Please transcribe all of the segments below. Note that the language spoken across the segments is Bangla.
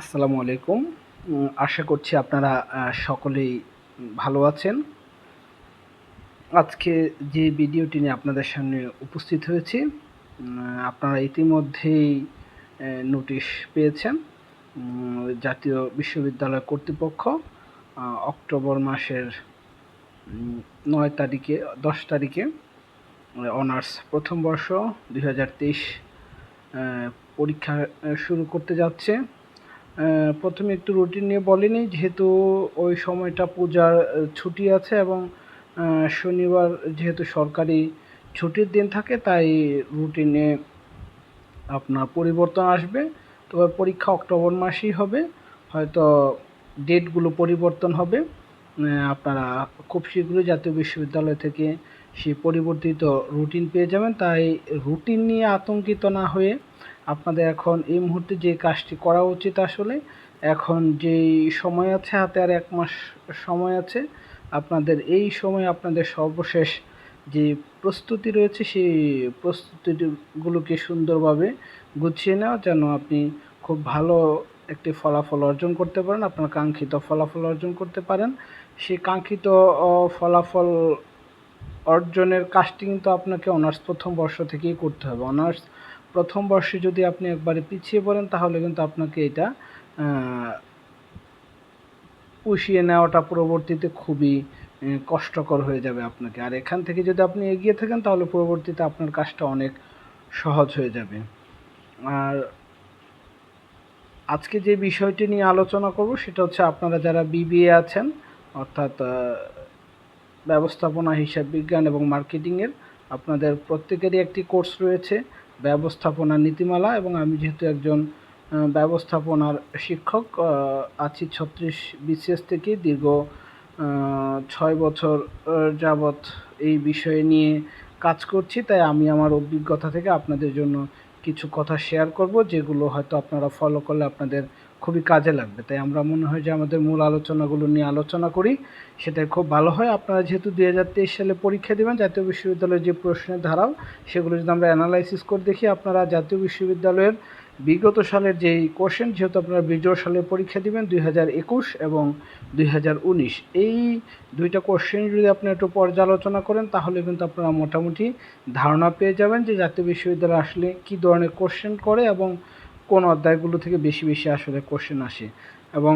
আসসালামু আলাইকুম। আশা করছি আপনারা সকলেই ভালো আছেন। আজকে যে ভিডিওটি নিয়ে আপনাদের সামনে উপস্থিত হয়েছি আপনারা ইতিমধ্যেই নোটিশ পেয়েছেন জাতীয় বিশ্ববিদ্যালয় কর্তৃপক্ষ অক্টোবর মাসের নয় তারিখে, দশ তারিখে অনার্স প্রথম বর্ষ দুই হাজার তেইশ পরীক্ষা শুরু করতে যাচ্ছে। প্রথমে একটু রুটিন নিয়ে বলিনি, যেহেতু ওই সময়টা পূজার ছুটি আছে এবং শনিবার যেহেতু সরকারি ছুটির দিন থাকে, তাই রুটিনে আপনার পরিবর্তন আসবে। তবে পরীক্ষা অক্টোবর মাসেই হবে, হয়তো ডেটগুলো পরিবর্তন হবে। আপনারা খুব শীঘ্রই জাতীয় বিশ্ববিদ্যালয় থেকে সেই পরিবর্তিত রুটিন পেয়ে যাবেন, তাই রুটিন নিয়ে আতঙ্কিত না হয়ে আপনাদের এখন এই মুহূর্তে যে কাজটি করা উচিত আসলে, এখন যেই সময় আছে, হাতে আর এক মাস সময় আছে, আপনাদের এই সময় আপনাদের সর্বশেষ যে প্রস্তুতি রয়েছে, সেই প্রস্তুতিগুলোকে সুন্দরভাবে গুছিয়ে নেওয়া, যেন আপনি খুব ভালো একটি ফলাফল অর্জন করতে পারেন, আপনার কাঙ্ক্ষিত ফলাফল অর্জন করতে পারেন। সেই কাঙ্ক্ষিত ফলাফল অর্জনের কাজটি কিন্তু আপনাকে অনার্স প্রথম বর্ষ থেকেই করতে হবে। অনার্স প্রথম বর্ষে যদি আপনি একবারে পিছিয়ে পড়েন, তাহলে কিন্তু আপনাকে এটা পুষিয়ে নেওয়াটা পরবর্তীতে খুবই কষ্টকর হয়ে যাবে আপনাকে। আর এখান থেকে যদি আপনি এগিয়ে থাকেন, তাহলে পরবর্তীতে আপনার কাজটা অনেক সহজ হয়ে যাবে। আর আজকে যে বিষয়টি নিয়ে আলোচনা করব, সেটা হচ্ছে আপনারা যারা বিবিএ আছেন, অর্থাৎ ব্যবস্থাপনা, হিসাব বিজ্ঞান এবং মার্কেটিংয়ের, আপনাদের প্রত্যেকেরই একটি কোর্স রয়েছে। ব্যবস্থাপনা নীতিমালা এবং আমি যেহেতু একজন ব্যবস্থাপনার শিক্ষক আছি ছত্রিশ বিসিএস থেকে দীর্ঘ ছয় বছর যাবৎ এই বিষয়ে নিয়ে কাজ করছি। তাই আমি আমার অভিজ্ঞতা থেকে আপনাদের জন্য কিছু কথা শেয়ার করব, যেগুলো হয়তো আপনারা ফলো করলে আপনাদের খুবই কাজে লাগবে। তাই আমরা মনে হয় যে আমাদের মূল আলোচনাগুলো নিয়ে আলোচনা করি। সেটাই খুব ভালো হয়। আপনারা যেহেতু দুই হাজার তেইশ সালে পরীক্ষা দেবেন, জাতীয় বিশ্ববিদ্যালয়ের যে প্রশ্নের ধারাও, সেগুলো যদি আমরা অ্যানালাইসিস করে দেখি, আপনারা জাতীয় বিশ্ববিদ্যালয়ের বিগত সালের যেই কোশ্চেন যেহেতু আপনারা বিজয় সালে পরীক্ষা দিবেন, দুই হাজার একুশ এবং দুই হাজার উনিশ। এই দুইটা কোশ্চেন যদি আপনি একটু পর্যালোচনা করেন, তাহলে কিন্তু আপনারা মোটামুটি ধারণা পেয়ে যাবেন যে জাতীয় বিশ্ববিদ্যালয় আসলে কী ধরনের কোশ্চেন করে এবং কোন অধ্যায়গুলো থেকে বেশি বেশি আসলে কোশ্চেন আসে। এবং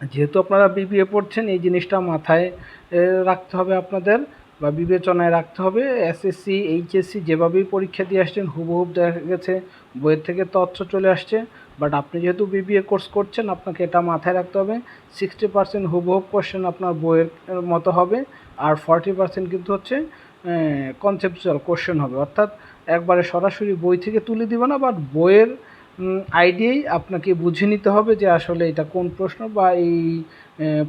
যেহেতু আপনারা বিবিএ পড়ছেন, এই জিনিসটা মাথায় রাখতে হবে আপনাদের বা বিবেচনায় রাখতে হবে। এসএসসি এইচএসসি যেভাবেই পরীক্ষা দিয়ে আসছেন হুবহুব দেখা গেছে বইয়ের থেকে তথ্য চলে আসছে। বাট আপনি যেহেতু বিবিএ কোর্স করছেন, আপনাকে এটা মাথায় রাখতে হবে। সিক্সটি পার্সেন্ট হুবহুব কোশ্চেন আপনার বইয়ের মতো হবে আর ফর্টি পার্সেন্ট কিন্তু হচ্ছে কনসেপচুয়াল কোশ্চেন হবে। অর্থাৎ একবারে সরাসরি বই থেকে তুলে দিবে না বাট বইয়ের আইডিয়াই আপনাকে বুঝে নিতে হবে যে আসলে এটা কোন প্রশ্ন বা এই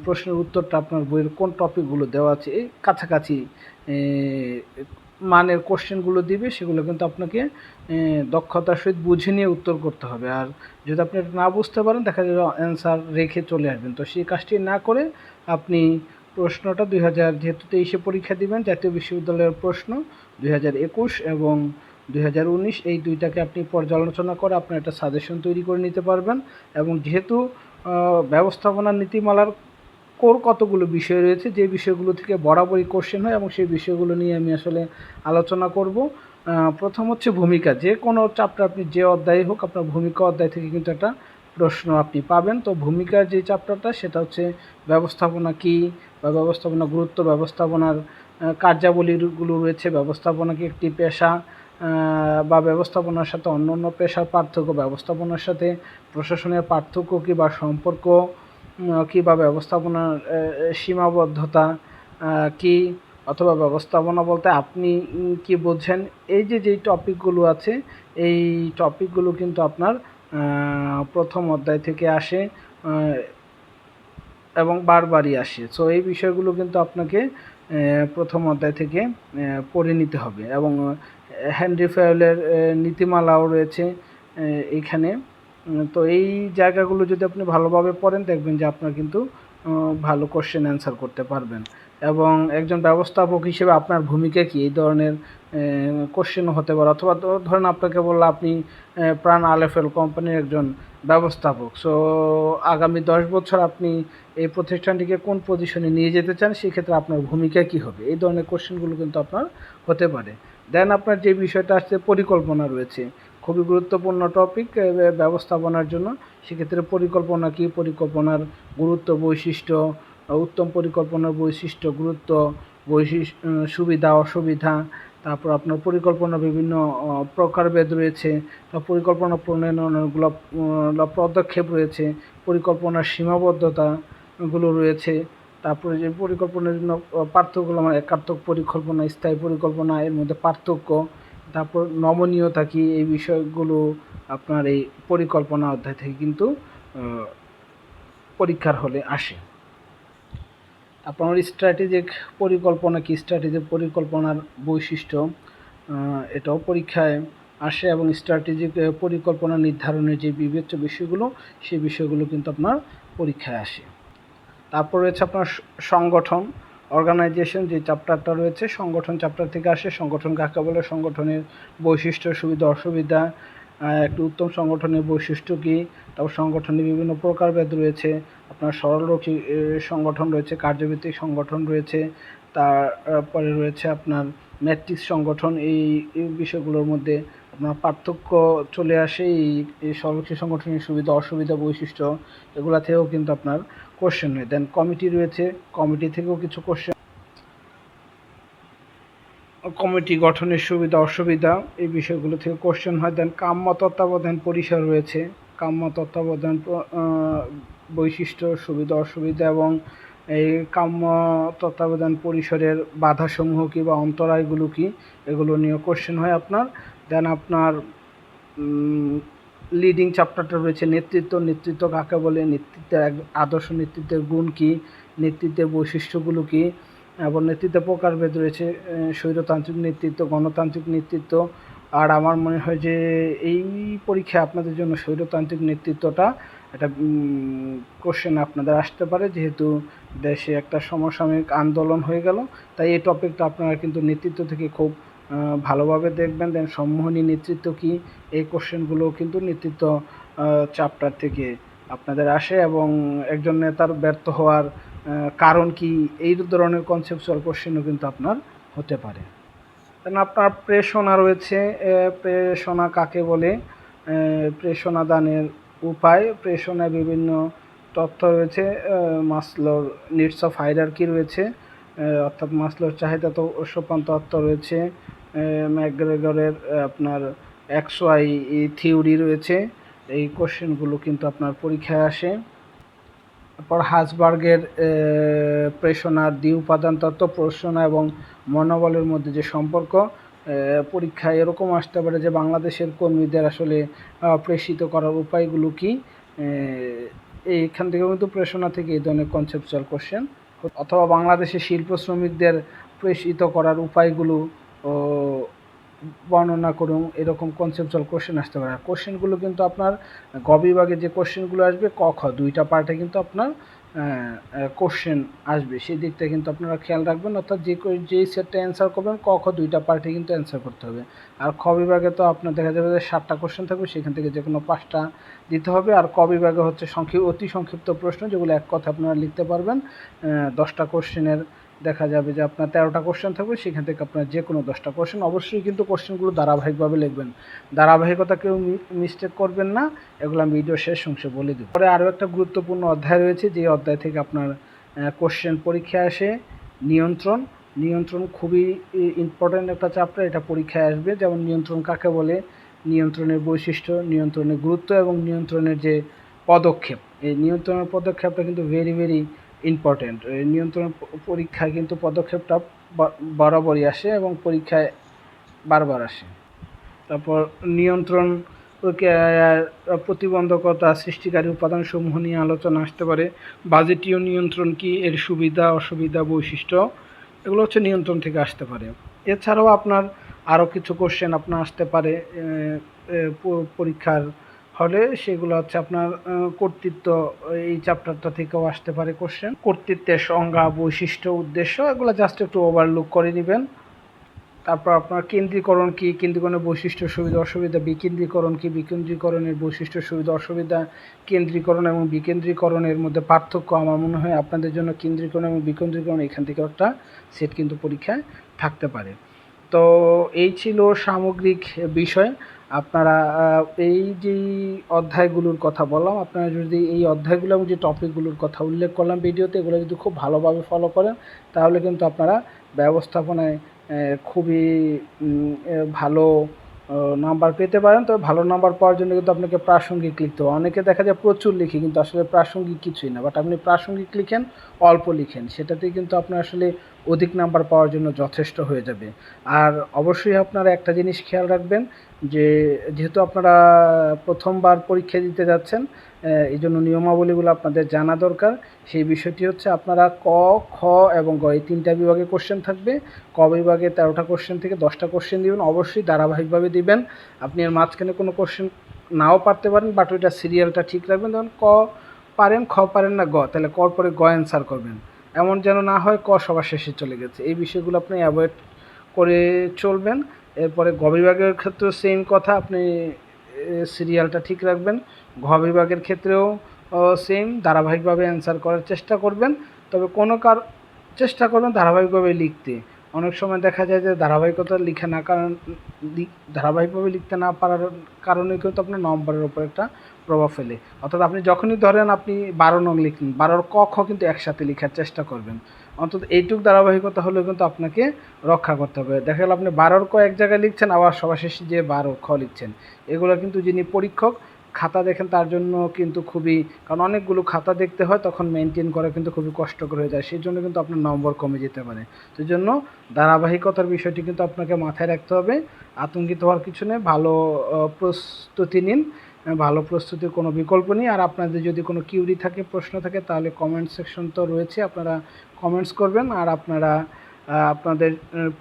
প্রশ্নের উত্তরটা আপনার বইয়ের কোন টপিকগুলো দেওয়া আছে। এই কাছাকাছি মানের কোশ্চেনগুলো দিবে, সেগুলো কিন্তু আপনাকে দক্ষতার সহিত বুঝে নিয়ে উত্তর করতে হবে। আর যদি আপনি না বুঝতে পারেন, দেখা যাবে অ্যান্সার রেখে চলে আসবেন। তো সেই কাজটি না করে আপনি প্রশ্নটা দুই হাজার যেহেতু তেইশে পরীক্ষা দিবেন, জাতীয় বিশ্ববিদ্যালয়ের প্রশ্ন দুই হাজার একুশ এবং দুই হাজার উনিশ এই দুইটাকে আপনি পর্যালোচনা করে আপনার একটা সাজেশন তৈরি করে নিতে পারবেন এবং যেহেতু ব্যবস্থাপনা নীতিমালার কোর কতগুলো বিষয় রয়েছে, যে বিষয়গুলো থেকে বরাবরই কোশ্চেন হয় এবং সেই বিষয়গুলো নিয়ে আমি আসলে আলোচনা করব। প্রথম হচ্ছে ভূমিকা। যে কোনো চাপটা আপনি যে অধ্যায় হোক, আপনার ভূমিকা অধ্যায় থেকে কিন্তু একটা প্রশ্ন আপনি পাবেন। তো ভূমিকার যে চ্যাপ্টারটা সেটা হচ্ছে ব্যবস্থাপনা কী বা ব্যবস্থাপনা গুরুত্ব, ব্যবস্থাপনার কার্যাবলীগুলো রয়েছে ব্যবস্থাপনা কি একটি পেশা বা ব্যবস্থাপনার সাথে অন্য অন্য পেশার পার্থক্য, ব্যবস্থাপনার সাথে প্রশাসনের পার্থক্য কী বা সম্পর্ক কী বা ব্যবস্থাপনার সীমাবদ্ধতা কী অথবা ব্যবস্থাপনা বলতে আপনি কি বোঝেন? এই যে যেই টপিকগুলো আছে, এই টপিকগুলো কিন্তু আপনার প্রথম অধ্যায় থেকে আসে এবং বারবারই আসে। সো এই বিষয়গুলো কিন্তু আপনাকে প্রথম অধ্যায় থেকে পড়ে নিতে হবে। এবং হেনরি ফায়োলের নীতিমালাও রয়েছে এখানে। তো এই জায়গাগুলো যদি আপনি ভালোভাবে পড়েন, দেখবেন যে আপনার কিন্তু ভালো কোশ্চেন অ্যান্সার করতে পারবেন। এবং একজন ব্যবস্থাপক হিসেবে আপনার ভূমিকা কি? এই ধরনের কোশ্চেনও হতে পারে। অথবা ধরেন আপনাকে বলল আপনি প্রাণ আলেফেল কোম্পানির একজন ব্যবস্থাপক। সো আগামী দশ বছর আপনি এই প্রতিষ্ঠানটিকে কোন পজিশনে নিয়ে যেতে চান? সেক্ষেত্রে আপনার ভূমিকা কি হবে? এই ধরনের কোশ্চেনগুলো কিন্তু আপনার হতে পারে। দেন আপনার যে বিষয়টা আসছে, পরিকল্পনা রয়েছে। খুবই গুরুত্বপূর্ণ টপিক ব্যবস্থাপনার জন্য। সেক্ষেত্রে পরিকল্পনা কি? পরিকল্পনার গুরুত্ব, বৈশিষ্ট্য, উত্তম পরিকল্পনার বৈশিষ্ট্য, গুরুত্ব, বৈশিষ্ট্য সুবিধা, অসুবিধা, তারপর আপনার পরিকল্পনা বিভিন্ন প্রকারভেদ রয়েছে পরিকল্পনা প্রণয়নগুলো পদক্ষেপ রয়েছে, পরিকল্পনার সীমাবদ্ধতাগুলো রয়েছে, তারপরে যে পরিকল্পনার জন্য পার্থক্যগুলো মানে একাত্মক পরিকল্পনা, স্থায়ী পরিকল্পনা, এর মধ্যে পার্থক্য তারপর নমনীয়তা কি, এই বিষয়গুলো আপনার এই পরিকল্পনা অধ্যায় থেকে কিন্তু পরীক্ষার হলে আসে। আপনার স্ট্র্যাটেজিক পরিকল্পনা কি? স্ট্র্যাটেজিক পরিকল্পনার বৈশিষ্ট্য এটাও পরীক্ষায় আসে এবং স্ট্র্যাটেজিক পরিকল্পনা নির্ধারণের যে বিবেচ্য বিষয়গুলো সেই বিষয়গুলো কিন্তু আপনার পরীক্ষায় আসে। তারপর রয়েছে আপনার সংগঠন। অর্গানাইজেশন যে চ্যাপ্টারটা রয়েছে, সংগঠন চ্যাপ্টার থেকে আসে, সংগঠন কাকে বলে? সংগঠনের বৈশিষ্ট্য, সুবিধা, অসুবিধা একটি উত্তম সংগঠনের বৈশিষ্ট্য কী? তারপর সংগঠনের বিভিন্ন প্রকারভেদ রয়েছে, আপনার সরলরক্ষী সংগঠন রয়েছে, কার্যভিত্তিক সংগঠন রয়েছে, তারপরে রয়েছে আপনার ম্যাট্রিক্স সংগঠন এই বিষয়গুলোর মধ্যে আপনার পার্থক্য চলে আসে এই এই সংগঠনের সুবিধা, অসুবিধা, বৈশিষ্ট্য এগুলা থেকেও কিন্তু আপনার কোশ্চেন হয়। দেন কমিটি রয়েছে কমিটি থেকেও কিছু কোশ্চেন কমিটি গঠনের সুবিধা, অসুবিধা এই বিষয়গুলো থেকে কোশ্চেন হয়। দেন কাম্য তত্ত্বাবধান পরিসর রয়েছে। কাম্য তত্ত্বাবধান বৈশিষ্ট্য, সুবিধা, অসুবিধা এবং এই কাম্য তত্ত্বাবধান পরিসরের বাধাসমূহ কী বা অন্তরায়গুলো কী এগুলো নিয়ে কোশ্চেন হয় আপনার। দেন আপনার লিডিং চ্যাপ্টারটা রয়েছে, নেতৃত্ব নেতৃত্ব কাকে বলে, নেতৃত্বের আদর্শ নেতৃত্বের গুণ কী, নেতৃত্বের বৈশিষ্ট্যগুলো কী, এবং নেতৃত্বের প্রকারভেদ রয়েছে স্বৈরতান্ত্রিক নেতৃত্ব, গণতান্ত্রিক নেতৃত্ব, আর আমার মনে হয় যে এই পরীক্ষায় আপনাদের জন্য স্বৈরতান্ত্রিক নেতৃত্বটা একটা কোশ্চেন আপনাদের আসতে পারে, যেহেতু দেশে একটা সমসাময়িক আন্দোলন হয়ে গেল, তাই এই টপিকটা আপনারা কিন্তু নেতৃত্ব থেকে খুব ভালোভাবে দেখবেন দেন সম্মোহনী নেতৃত্ব কি? এই কোশ্চেনগুলো কিন্তু নেতৃত্ব চ্যাপ্টার থেকে আপনাদের আসে এবং একজন নেতার ব্যর্থ হওয়ার কারণ কি? এই ধরনের কনসেপচুয়াল কোশ্চেনও কিন্তু আপনার হতে পারে। আপনার প্রেষণা রয়েছে প্রেষণা কাকে বলে? প্রেষণা দানের উপায় প্রেষণায় বিভিন্ন তথ্য রয়েছে মাসলোর নিডস অফ হাইডার হাইরার্কি রয়েছে অর্থাৎ মাসলোর চাহিদা তো সোপান তত্ত্ব রয়েছে ম্যাকগ্রেগরের আপনার এক্স ওয়াই থিওরি রয়েছে। এই কোশ্চেনগুলো কিন্তু আপনার পরীক্ষায় আসে। তারপর হাসবার্গের এ, প্রেষণার দ্বি উপাদান তত্ত্ব প্রেষণা এবং মনোবলের মধ্যে যে সম্পর্ক পরীক্ষায় এরকম আসতে পারে যে বাংলাদেশের কর্মীদের আসলে প্রেষিত করার উপায়গুলো কি? এইখান থেকে কিন্তু প্রেষণা থেকে এই ধরনের কনসেপচুয়াল কোশ্চেন অথবা বাংলাদেশের শিল্প শ্রমিকদের প্রেষিত করার উপায়গুলো ও, বর্ণনা করুন এরকম কনসেপচুয়াল কোশ্চেন আসতে পারে। কোশ্চেনগুলো কিন্তু আপনার গ বিভাগে যে কোশ্চেনগুলো আসবে ক খ দুইটা পার্টে কিন্তু আপনার কোশ্চেন আসবে। সেই দিকটা কিন্তু আপনারা খেয়াল রাখবেন অর্থাৎ যে যেই সেটটা অ্যান্সার করবেন ক খ দুইটা পার্টে কিন্তু অ্যান্সার করতে হবে। আর খ বিভাগে তো আপনার দেখা যাবে যে সাতটা কোশ্চেন থাকবে সেখান থেকে যে কোনো পাঁচটা দিতে হবে। আর ক বিভাগে হচ্ছে সংক্ষিপ্ত অতি সংক্ষিপ্ত প্রশ্ন যেগুলো এক কথা আপনারা লিখতে পারবেন দশটা কোশ্চেনের দেখা যাবে যে আপনার তেরোটা কোশ্চেন থাকবে, সেখান থেকে আপনার যে কোনো দশটা কোশ্চেন অবশ্যই কিন্তু কোশ্চেনগুলো ধারাবাহিকভাবে লিখবেন। ধারাবাহিকতা কেউ মিস্টেক করবেন না, এগুলো আমি ভিডিও শেষ অংশে বলে দেবো। পরে আরও একটা গুরুত্বপূর্ণ অধ্যায় রয়েছে, যে অধ্যায় থেকে আপনার কোশ্চেন পরীক্ষায় আসে, নিয়ন্ত্রণ। নিয়ন্ত্রণ খুবই ইম্পর্ট্যান্ট একটা চ্যাপ্টার এটা পরীক্ষায় আসবে। যেমন নিয়ন্ত্রণ কাকে বলে? নিয়ন্ত্রণের বৈশিষ্ট্য, নিয়ন্ত্রণের গুরুত্ব এবং নিয়ন্ত্রণের যে পদক্ষেপ। এই নিয়ন্ত্রণের পদক্ষেপটা কিন্তু ভেরি ভেরি ইম্পর্ট্যান্ট নিয়ন্ত্রণ পরীক্ষায় কিন্তু পদক্ষেপটা বরাবরই আসে এবং পরীক্ষায় বারবার আসে। তারপর নিয়ন্ত্রণ প্রক্রিয়ার প্রতিবন্ধকতা সৃষ্টিকারী উপাদানসমূহ নিয়ে আলোচনা আসতে পারে। বাজেটীয় নিয়ন্ত্রণ কি, এর সুবিধা, অসুবিধা, বৈশিষ্ট্য, এগুলো হচ্ছে নিয়ন্ত্রণ থেকে আসতে পারে। এছাড়াও আপনার আরও কিছু কোশ্চেন আপনার আসতে পারে পরীক্ষার হলে সেগুলো হচ্ছে আপনার কর্তৃত্ব, এই চ্যাপ্টারটা থেকেও আসতে পারে কোশ্চেন কর্তৃত্বের সংজ্ঞা, বৈশিষ্ট্য, উদ্দেশ্য, এগুলো জাস্ট একটু ওভারলুক করে নেবেন। তারপর আপনার কেন্দ্রীকরণ কী, কেন্দ্রীকরণের বৈশিষ্ট্য, সুবিধা, অসুবিধা, বিকেন্দ্রীকরণ কী, বিকেন্দ্রীকরণের বৈশিষ্ট্য, সুবিধা, অসুবিধা, কেন্দ্রীকরণ এবং বিকেন্দ্রীকরণের মধ্যে পার্থক্য আমার মনে হয় আপনাদের জন্য কেন্দ্রীকরণ এবং বিকেন্দ্রীকরণ এখান থেকে একটা সেট কিন্তু পরীক্ষায় থাকতে পারে। তো এই ছিল সামগ্রিক বিষয়। আপনারা এই যে অধ্যায়গুলোর কথা বললাম, আপনারা যদি এই অধ্যায়গুলো এবং যে টপিকগুলোর কথা উল্লেখ করলাম ভিডিওতে, এগুলো যদি খুব ভালোভাবে ফলো করেন, তাহলে কিন্তু আপনারা ব্যবস্থাপনায় খুবই ভালো নাম্বার পেতে পারেন। তবে ভালো নাম্বার পাওয়ার জন্য কিন্তু আপনাকে প্রাসঙ্গিক লিখতে হবে। অনেকে দেখা যায় প্রচুর লিখে, কিন্তু আসলে প্রাসঙ্গিক কিছুই না। বাট আপনি প্রাসঙ্গিক লিখেন, অল্প লিখেন। সেটাতেই কিন্তু আপনার আসলে অধিক নাম্বার পাওয়ার জন্য যথেষ্ট হয়ে যাবে। আর অবশ্যই আপনারা একটা জিনিস খেয়াল রাখবেন যে, যেহেতু আপনারা প্রথমবার পরীক্ষা দিতে যাচ্ছেন এই জন্য নিয়মাবলীগুলো আপনাদের জানা দরকার। সেই বিষয়টি হচ্ছে আপনারা ক, খ এবং গ, এই তিনটা বিভাগে কোশ্চেন থাকবে। ক বিভাগে তেরোটা কোশ্চেন থেকে দশটা কোশ্চেন দিবেন। অবশ্যই ধারাবাহিকভাবে দিবেন। আপনি এর মাঝখানে কোনো কোশ্চেন নাও পারতে পারেন বাট ওইটা সিরিয়ালটা ঠিক রাখবেন। যেমন ক পারেন, খ পারেন না গ, তাহলে কর পরে গ অ্যান্সার করবেন। এমন যেন না হয় ক সবার শেষে চলে গেছে। এই বিষয়গুলো আপনি অ্যাভয়েড করে চলবেন। এরপরে গ বিভাগের ক্ষেত্রেও সেম কথা, আপনি সিরিয়ালটা ঠিক রাখবেন। ঘ বিভাগের ক্ষেত্রেও সেম ধারাবাহিকভাবে অ্যান্সার করার চেষ্টা করবেন। তবে কোনো কার, চেষ্টা করবেন ধারাবাহিকভাবে লিখতে। অনেক সময় দেখা যায় যে ধারাবাহিকতা লিখে না কারণ ধারাবাহিকভাবে লিখতে না পারার কারণে কিন্তু আপনার নম্বরের উপর একটা প্রভাব ফেলে। অর্থাৎ আপনি যখনই ধরেন আপনি বারো নং লিখলেন, বারোর ক, খ কিন্তু একসাথে লেখার চেষ্টা করবেন। অন্তত এইটুক ধারাবাহিকতা হলেও কিন্তু আপনাকে রক্ষা করতে হবে। দেখা গেল আপনি বারোর ক এক জায়গায় লিখছেন, আবার সবার শেষে যে বারো খ লিখছেন, এগুলো কিন্তু যিনি পরীক্ষক, খাতা দেখেন তার জন্য কিন্তু খুবই, কারণ অনেকগুলো খাতা দেখতে হয়, তখন মেনটেন করা কিন্তু খুবই কষ্টকর হয়ে যায়। সেই জন্য কিন্তু আপনার নম্বর কমে যেতে পারে। সেই জন্য ধারাবাহিকতার বিষয়টি কিন্তু আপনাকে মাথায় রাখতে হবে। আতঙ্কিত হওয়ার কিছু নেই। ভালো প্রস্তুতি নিন। ভালো প্রস্তুতির কোনো বিকল্প নেই। আর আপনাদের যদি কোনো কিউরি থাকে, প্রশ্ন থাকে, তাহলে কমেন্ট সেকশন তো রয়েছে, আপনারা কমেন্টস করবেন। আর আপনারা আপনাদের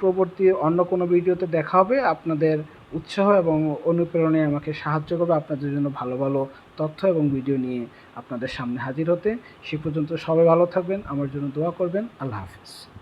পরবর্তী অন্য কোনো ভিডিওতে দেখা হবে। আপনাদের উৎসাহ এবং অনুপ্রেরণায় আমাকে সাহায্য করবে আপনাদের জন্য ভালো ভালো তথ্য এবং ভিডিও নিয়ে আপনাদের সামনে হাজির হতে। সে পর্যন্ত সবাই ভালো থাকবেন। আমার জন্য দোয়া করবেন। আল্লাহ হাফিজ।